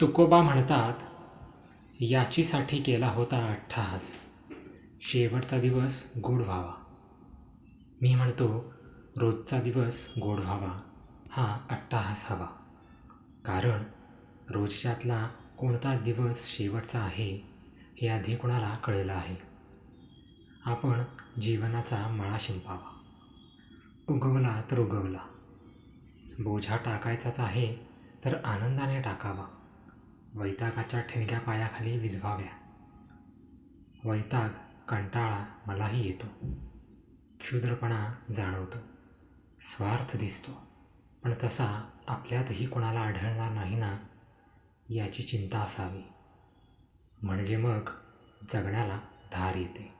तुकोबा म्हणतात याचीसाठी केला होता अट्टहास शेवटचा दिवस गोड व्हावा. मी म्हणतो रोजचा दिवस गोड व्हावा. हा अट्टहास हवा. कारण रोजच्यातला कोणता दिवस शेवटचा आहे हे आधी कोणाला कळलं आहे. आपण जीवनाचा मळा शिंपावा. उगवला तर उगवला. बोझा टाकायचाच आहे तर आनंदाने टाकावा. वैतागाच्या ठिणग्या पायाखाली विझवाव्या. वैताग कंटाळा मलाही येतो. क्षुद्रपणा जाणवतो. स्वार्थ दिसतो. पण तसा आपल्यातही कोणाला आढळणार नाही ना याची चिंता असावी. म्हणजे मग जगण्याला धार येते.